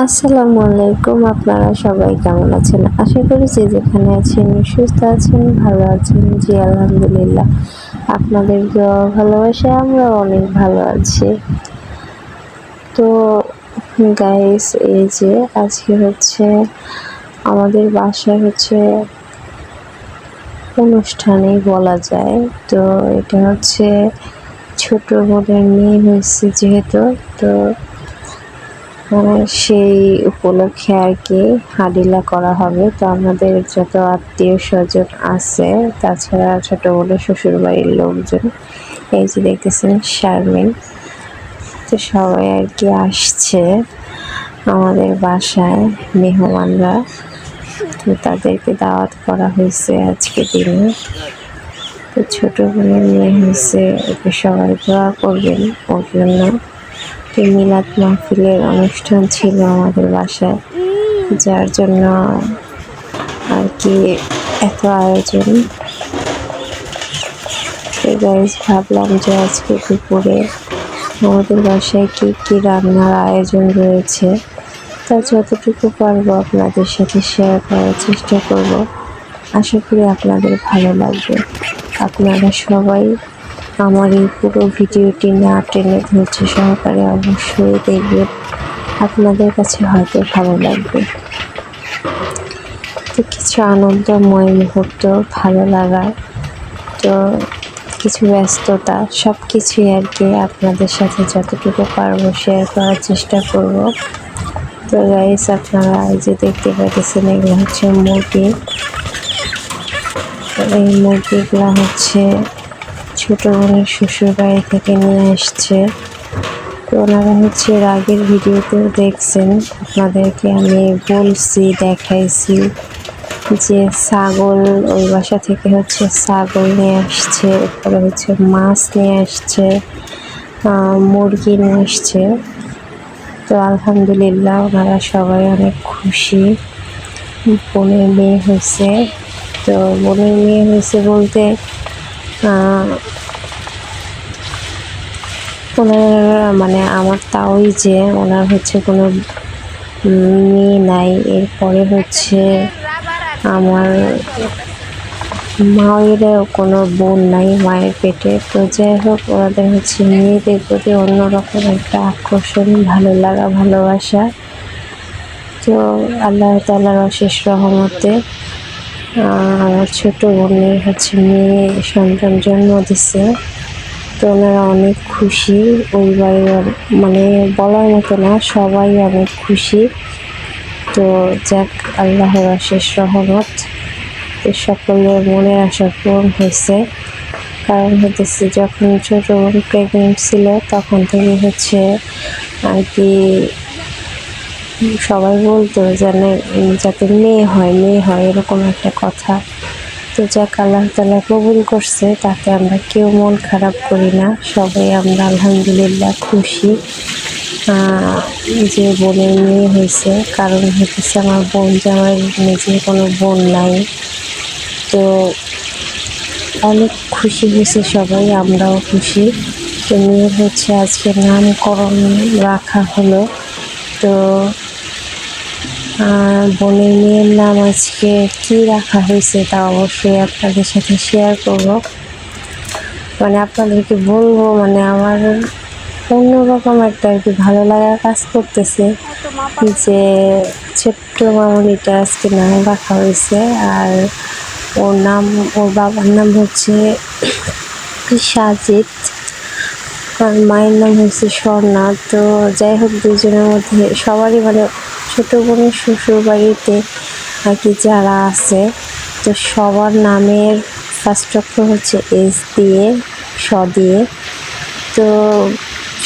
আসসালামু আলাইকুম, আপনারা সবাই কেমন আছেন? আশা করি যে যেখানে আছেন, সুস্থ আছেন, ভালো আছেন, জি, আলহামদুলিল্লাহ। আপনাদের ভালোবাসে আমরা অনেক ভালো আছি। তো গাইস এই যে আজকে হচ্ছে আমাদের বাসায় হচ্ছে অনুষ্ঠানেই বলা যায়। তো, এটা হচ্ছে ছোট বোনের মেয়ে হয়েছে যেহেতু, তো সেই উপলক্ষে আর কি হাডিলা করা হবে। তো আমাদের যত আত্মীয় স্বজন আছে, তাছাড়া ছোট বোনের শ্বশুর বাড়ির লোকজন, এই যে দেখতেছেন শারমিন। তো সবাই আর কি আসছে আমাদের বাসায়, মেহমানরা। তো তাদেরকে দাওয়াত করা হয়েছে আজকে দিনে। তো ছোট বোনের মেয়ে হয়েছে, ওকে সবাই দোয়া করবেন ওর জন্য। তো মিলাদ মাহফিলের অনুষ্ঠান ছিল আমাদের বাসায়, যার জন্য আর কি এত আয়োজন। ভাবলাম যে আজকে দুপুরে আমাদের বাসায় কি কি রান্নার আয়োজন রয়েছে, তা যতটুকু পারব আপনাদের সাথে শেয়ার করার চেষ্টা করব। আশা করি আপনাদের ভালো লাগবে। আপনারা সবাই আমার এই পুরো ভিডিওটি না টেনে ধৈর্য সহকারে অবশ্যই দেখবেন। আপনাদের কাছে হয়তো ভালো লাগবে। তো কিছু আনন্দময় মুহূর্ত, ভালো লাগা, তো কিছু ব্যস্ততা সব কিছুই আর কি আপনাদের সাথে যতটুকু পারব শেয়ার করার চেষ্টা করব। তো গাইস আপনারা যে দেখতে পাচ্ছেন, এগুলো হচ্ছে মুরগি। এই মুরগিগুলো হচ্ছে ছোট বোনের শ্বশুর বাড়ি থেকে নিয়ে এসছে। তো ওনারা হচ্ছে এর আগের ভিডিওতেও দেখছেন, আপনাদেরকে আমি বলছি, দেখাইছি যে ছাগল ওই বাসা থেকে হচ্ছে ছাগল নিয়ে আসছে, এরপরে হচ্ছে মাছ নিয়ে আসছে মুরগি নিয়ে আসছে। তো আলহামদুলিল্লাহ ওনারা সবাই অনেক খুশি। বোনের মেয়ে হয়েছে। তো বোনের মেয়ে হয়েছে বলতে ওনার মানে আমার তাওই যে ওনার হচ্ছে কোনো মেয়ে নাই, এরপরে হচ্ছে আমার মায়েরও কোনো বোন নাই, মায়ের পেটে। তো যাই হোক, ওনাদের হচ্ছে মেয়েদের প্রতি অন্যরকম একটা আকর্ষণ, ভালো লাগা, ভালোবাসা। তো আল্লাহ তালার অশেষ রহমতে আমার ছোটো বোনের হচ্ছে মেয়ে, সন্তান জন্ম দিছে। তো ওনারা অনেক খুশি। ওই বাড়ির মানে বলার মতো না, সবাই অনেক খুশি। তো যাক, আল্লাহর অশেষ রহমত। তো সকলের মনের আশা পূরণ হয়েছে। কারণ হতেছে যখন ছোট বোন প্রেগনেন্ট ছিল, তখন থেকে হচ্ছে আর কি সবাই বলতো যেন যাতে মেয়ে হয় মেয়ে হয়, এরকম একটা কথা। তো যাক, আল্লাহ তালা কবুল করছে, তাতে আমরা কেউ মন খারাপ করি না। সবাই আমরা আলহামদুলিল্লাহ খুশি। যে বোনের মেয়ে হয়েছে, কারণ হতেছে আমার বোন জামাই নিজের কোনো বোন নাই। তো অনেক খুশি হয়েছে সবাই, আমরাও খুশি। তো মেয়ের হচ্ছে আজকে নামকরণ রাখা হলো। তো বোনের মেয়ের নাম আজকে কি রাখা হয়েছে তা অবশ্যই আপনাদের সাথে শেয়ার করব। মানে আপনাদেরকে বলব মানে আমার অন্যরকম একটা আর কি ভালো লাগা কাজ করতেছে যে ছোট্ট মামনিটা আজকে নাম রাখা হয়েছে আর ওর নাম, ওর বাবার নাম হচ্ছে সাজিদ আর মায়ের নাম হচ্ছে স্বর্ণা। তো যাই হোক, দুজনের মধ্যে সবারই মানে ছোটো বোনের শ্বশুর বাড়িতে আর কি যারা আছে, তো সবার নামের ফার্স্ট অক্ষর হচ্ছে এস দিয়ে, স দিয়ে। তো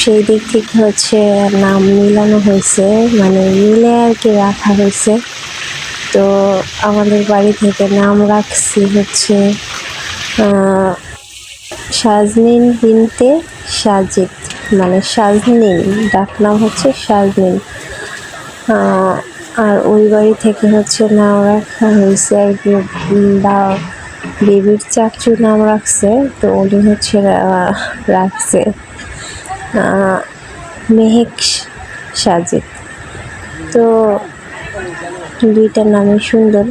সেই দিক থেকে হচ্ছে নাম মিলানো হয়েছে মানে মিলে আর কি রাখা হয়েছে। তো আমাদের বাড়ি থেকে নাম রাখছি হচ্ছে সাজনিন বিনতে সাজিদ মানে সাজনিন, ডাক নাম হচ্ছে সাজনিন। আর ওই বাড়ি থেকে হচ্ছে নাম রাখা হয়েছে আর কি বা বেবির চাচু নাম রাখছে, তো উনি হচ্ছে রাখছে মেহেক সাজিদ। তো দুইটা নামই সুন্দর,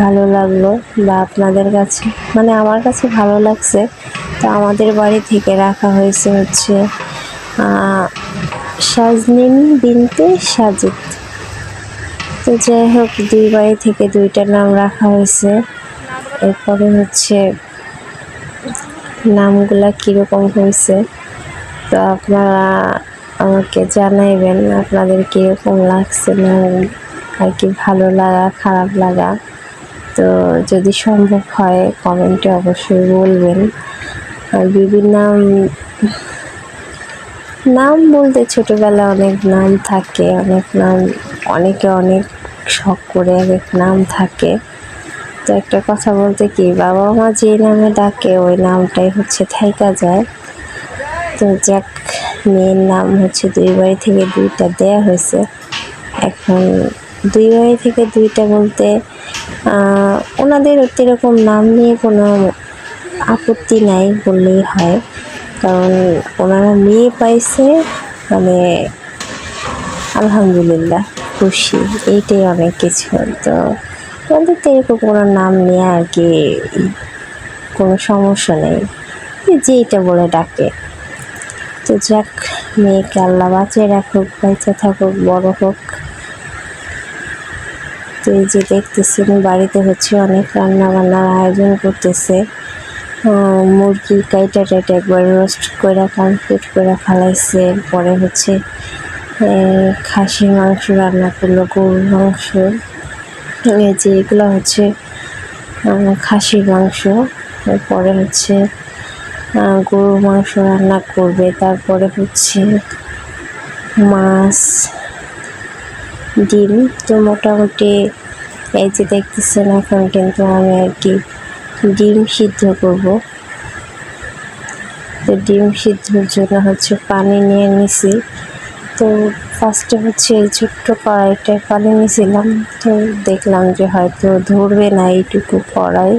ভালো লাগল, বা আপনাদের কাছে মানে আমার কাছে ভালো লাগছে। তো আমাদের বাড়ি থেকে রাখা হয়েছে হচ্ছে সাজনিন বিনতে সাজিদ। তো যাই হোক, দুই বাড়ি থেকে দুইটা নাম রাখা হয়েছে। এরপরে হচ্ছে নামগুলা কীরকম হয়েছে, তো আপনারা আমাকে জানাইবেন আপনাদের কীরকম লাগছে না আর কি ভালো লাগা, খারাপ লাগা। তো যদি সম্ভব হয়, কমেন্টে অবশ্যই বলবেন। আর বিভিন্ন নাম বলতে ছোটবেলায় অনেক নাম থাকে, অনেক নাম, অনেকে অনেক শখ করে এক নাম থাকে। তো একটা কথা বলতে কি, বাবা মা যে নামে ডাকে, ওই নামটাই হচ্ছে থাইকা যায়। তো যাক, মেয়ের নাম হচ্ছে দুই বাড়ি থেকে দুইটা দেয়া হয়েছে। এখন দুই বাড়ি থেকে দুইটা বলতে ওনাদের এরকম নাম নিয়ে কোনো আপত্তি নাই বললেই হয়। কারণ ওনারা মেয়ে পাইছে মানে আলহামদুলিল্লাহ খুশি। এইটাই অনেক কিছু। তো ওদের তো এরকম কোনো নাম নিয়ে আর কি কোনো সমস্যা নেই। যে এটা বলে ডাকে। তো যাক, মেয়েকে আল্লাহ বাঁচিয়ে রাখুক বাচ্চা থাকুক, বড় হোক। তো এই যে দেখতেছেন, বাড়িতে হচ্ছে অনেক রান্না বান্নার আয়োজন করতেছে। মুরগি কাইটা টাইটা একবার রোস্ট করে কমপ্লিট করে ফেলাইছে। পরে হচ্ছে খাসির মাংস রান্না করল, গরুর মাংস। এই যে এগুলো হচ্ছে খাসির মাংস। এরপরে হচ্ছে গরুর মাংস রান্না করবে। তারপরে হচ্ছে, মাছ, ডিম। তো মোটামুটি, এই যে দেখতেছেন এখন কিন্তু আমি আর কি ডিম সিদ্ধ করব। তো ডিম সিদ্ধর জন্য হচ্ছে পানি নিয়ে নিছি। তো ফার্স্টে হচ্ছে এই ছোট্ট কড়াইটায় পানি নিয়েছিলাম তো দেখলাম যে হয়তো ধরবে না এইটুকু কড়াই।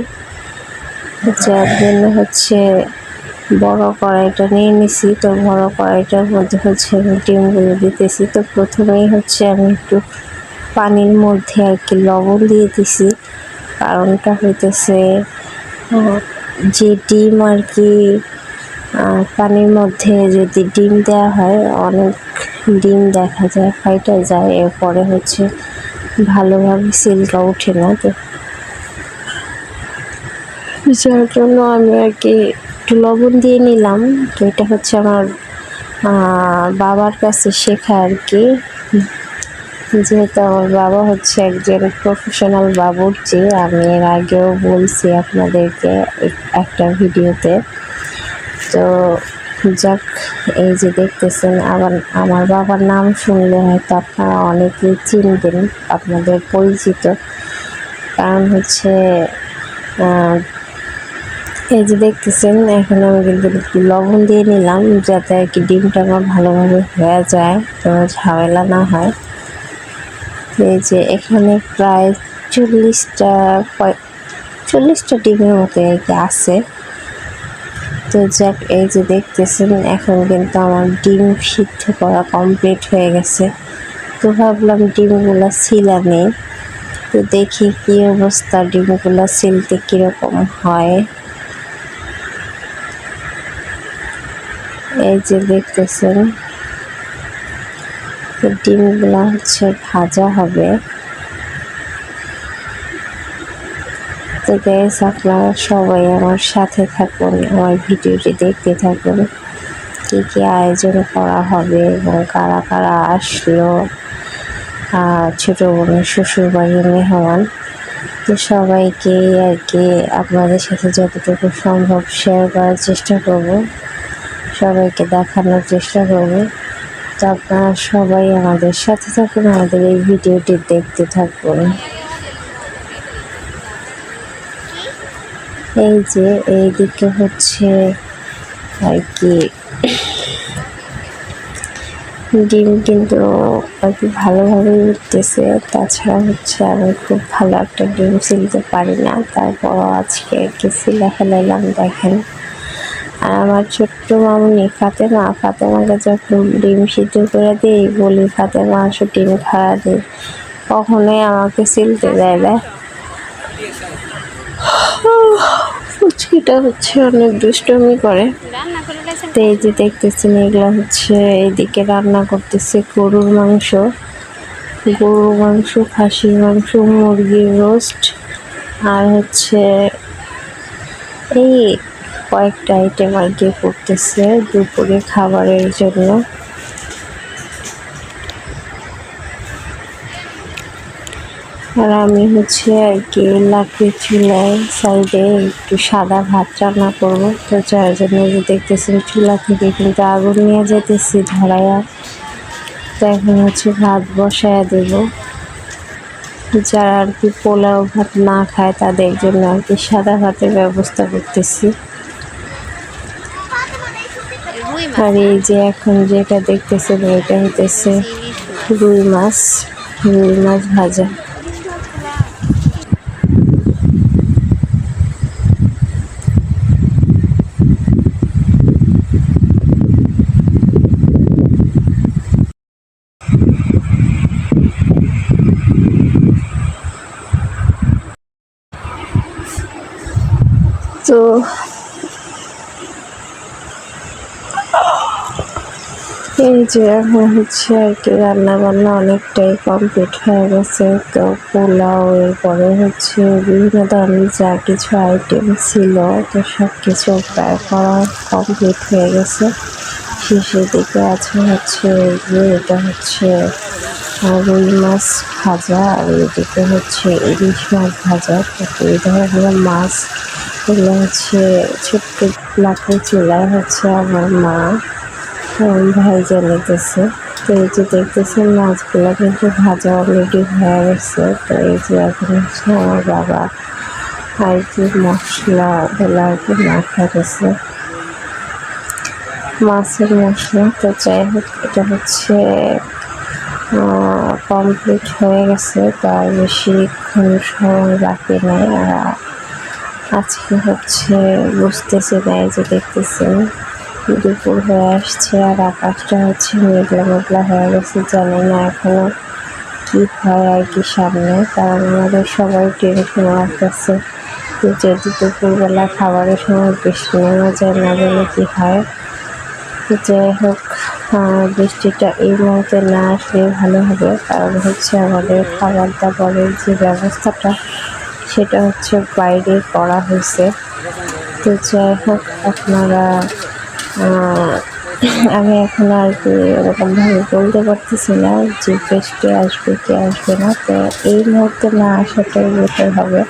যার জন্য হচ্ছে বড় কড়াইটা নিয়ে নিছি। তো বড় কড়াইটার মধ্যে হচ্ছে আমি ডিমগুলো দিতেছি। তো প্রথমেই হচ্ছে আমি একটু পানির মধ্যে আর কি লবণ দিয়ে দিছি। কারণটা হইতেছে যে ডিম আর কি পানির মধ্যে যদি ডিম দেওয়া হয়, অনেক ডিম দেখা যায়, ফাইটা যায়। এরপরে হচ্ছে ভালোভাবে সিলকা ওঠে না তো। যার জন্য আমি আর কি একটু লবণ দিয়ে নিলাম। তো এটা হচ্ছে আমার বাবার কাছে শেখা আর কি। যেহেতু আমার বাবা হচ্ছে একজন প্রফেশনাল বাবুর্চি, আমি এর আগেও বলছি আপনাদেরকে একটা ভিডিওতে। তো যাক, এই যে দেখতেছেন, আবার আমার বাবার নাম শুনলে হয়তো আপনারা অনেকেই চিনবেন, আপনাদের পরিচিত। কারণ হচ্ছে এই যে দেখতেছেন, এখন আমি কিন্তু একটু লবণ দিয়ে নিলাম, যাতে আর কি ডিমটা আমার ভালোভাবে হয়ে যায় তো ঝামেলা না হয়। এই যে এখানে প্রায় চল্লিশটা চল্লিশটা ডিমের মতো আছে। তো যাক, এই যে দেখতেছেন, এখন কিন্তু আমার ডিম সিদ্ধ করা কমপ্লিট হয়ে গেছে। তো ভাবলাম ডিমগুলো ছিলা নেই। তো দেখি কি অবস্থা, ডিমগুলো সিলতে কীরকম হয়। এই যে দেখতেছেন ডিমগুলো হচ্ছে ভাজা হবে। তো গ্যাস আপনারা সবাই আমার সাথে থাকুন, আমার ভিডিওটি দেখতে থাকুন। কী কী আয়োজন করা হবে এবং কারা কারা আসলো ছোটো বোনের শ্বশুরবাড়ির মেহমান। তো সবাইকে আর কি আপনাদের সাথে যতটুকু সম্ভব শেয়ার করার চেষ্টা করব, সবাইকে দেখানোর চেষ্টা করব। তো আপনারা সবাই আমাদের সাথে থাকুন, আমাদের এই ভিডিওটি দেখতে থাকুন। এই যে এইদিকে হচ্ছে আর কি, ডিম কিন্তু আর কি ভালোভাবে উঠতেছে। তাছাড়া হচ্ছে আমি খুব ভালো একটা ডিম সিলতে পারি না। তারপরও আজকে আর কি সিলা ফেলাইলাম, দেখেন। আর আমার ছোট্ট মামনি ফাতেমা, ফাতেমাকে যখন ডিম সিদ্ধ করে দিই, বলি, ফাতেমা, আসো ডিম খাওয়া দিই কখনোই আমাকে সিলতে দেয় না। ফুচকিটা হচ্ছে অনেক দুষ্টমি করে। তো এই যে দেখতেছেন এগুলো হচ্ছে এইদিকে রান্না করতেছে গরুর মাংস। গরুর মাংস, খাসির মাংস, মুরগির রোস্ট। আর হচ্ছে এই কয়েকটা আইটেম আর কি করতেছে দুপুরে খাবারের জন্য। আর আমি হচ্ছে আর কি লাকড়ি চুলায় সাইডে একটু সাদা ভাত রান্না করব। তো যার জন্য যে দেখতেছেন চুলা থেকে কিন্তু আগুন নিয়ে যেতেছি ধরাইয়া তো এখন হচ্ছে ভাত বসায়া দেব। যারা আর কি পোলাও ভাত না খায় তাদের জন্য আর কি সাদা ভাতের ব্যবস্থা করতেছি। আর এই যে এখন যেটা দেখতেছেন এটা হইতেছে রুই মাছ রুই মাছ ভাজা। তো এই যে এখন হচ্ছে আর কি রান্না বান্না অনেকটাই কমপ্লিট হয়ে গেছে। তো পোলাও, এরপরে হচ্ছে বিভিন্ন ধরনের যা কিছু আইটেম ছিল, তো সব কিছু প্রায় করা কমপ্লিট হয়ে গেছে। শেষের দিকে আছে হচ্ছে যে এটা হচ্ছে রুই মাছ ভাজা, আর এদিকে হচ্ছে ইলিশ মাছ ভাজা। তো এই ধরনের মাছ এগুলো হচ্ছে ছোট্ট লাকড়ি চুলায় হচ্ছে আমার মা ভাইজা লেগেছে তো এই যে দেখতেছেন, মাছগুলো কিন্তু ভাজা অলরেডি হয়ে গেছে। তো এই যে এখন হচ্ছে আমার বাবা আর কি মশলা গুলো আর কি মাখা গেছে মাছের মশলা, তো যাই হোক, এটা হচ্ছে কমপ্লিট হয়ে গেছে। তার বেশিক্ষণ সময় বাকি নেই। আর আজকে হচ্ছে বুঝতেছি না এই যে দেখতেছেন। দুপুর হয়ে আসছে আর আকাশটা হচ্ছে মেঘলা মেঘলা হয়ে গেছে, জানি না এখনও কি হয় আর কি সামনে। কারণ আমাদের সবাই টেনশন আসতেছে যদি দুপুরবেলা খাবারের সময় বৃষ্টি নেমে যায়, না গেলে কি হয়? যাই হোক বৃষ্টিটা এই মুহূর্তে না আসলে ভালো হবে। কারণ হচ্ছে আমাদের খাবার দাবারের যে ব্যবস্থাটা, সেটা হচ্ছে বাইরে করা হয়েছে। তো যাই হোক, আপনারা আমি এখন আর কি এরকমভাবে বলতে পারতেছি না যে কে আসবে কে আসবে না। তো এই মুহূর্তে না আসাটাই বেটার হবে।